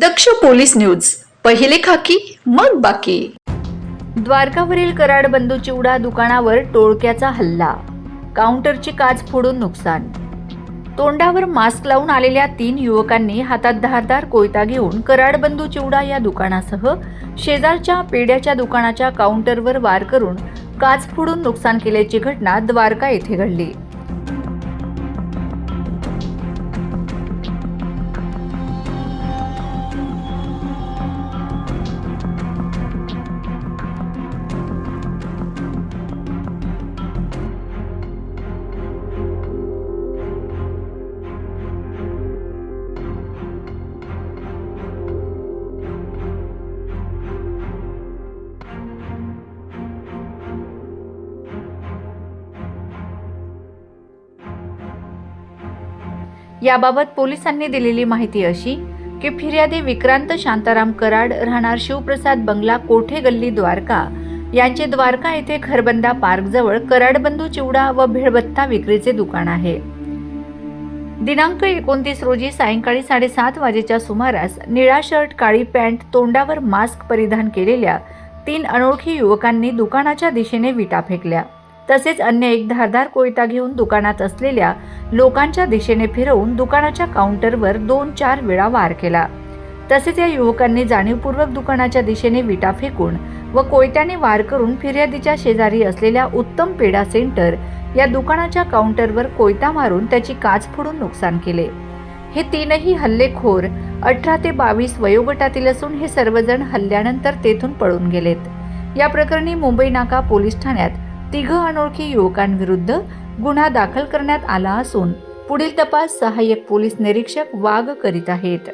दक्ष police news. पहिले खाकी मग बाकी. द्वारकावरील कराड बंधू चिवडा दुकानावर टोळक्याचा हल्ला. काउंटरची काच फोडून नुकसान. तोंडावर मास्क लावून आलेल्या तीन युवकांनी हातात धारदार कोयता घेऊन कराड बंधू चिवडा या दुकानासह शेजारच्या पेड्याच्या दुकानाच्या काउंटरवर वार करून काच फोडून नुकसान केल्याची घटना द्वारका येथे घडली. याबाबत पोलिसांनी दिलेली माहिती अशी की फिर्यादी विक्रांत शांताराम कराड राहणार शिवप्रसाद बंगला कोठे गल्ली द्वारका यांचे द्वारका येथे खरबंदा पार्कजवळ कराडबंधू चिवडा व भेळबत्ता विक्रीचे दुकान आहे. दिनांक एकोणतीस रोजी सायंकाळी साडेसात वाजेच्या सुमारास निळा शर्ट काळी पॅन्ट तोंडावर मास्क परिधान केलेल्या तीन अनोळखी युवकांनी दुकानाच्या दिशेने विटा फेकल्या. तसेच अन्य एक धारदार कोयता घेऊन दुकानात असलेल्या लोकांच्या दिशेने फिरवून दुकानाच्या काउंटरवर दोन चार वेळा वार केला. तसेच या युवकांनी जाणीवपूर्वक दुकानाच्या दिशेने विटा फेकून व कोयत्याने वार करून फिर्यादीच्या शेजारी असलेल्या उत्तम पेढा सेंटर या दुकानाच्या काउंटरवर कोयता मारून त्याची काच फोडून नुकसान केले. हे तीनही हल्लेखोर अठरा ते बावीस वयोगटातील असून हे सर्वजण हल्ल्यानंतर तेथून पळून गेलेत. या प्रकरणी मुंबई नाका पोलीस ठाण्यात तिघ अनोळखी युवकांविरुद्ध गुन्हा दाखल करण्यात आला असून पुढील तपास सहाय्यक पोलीस निरीक्षक वाघ करीत आहेत.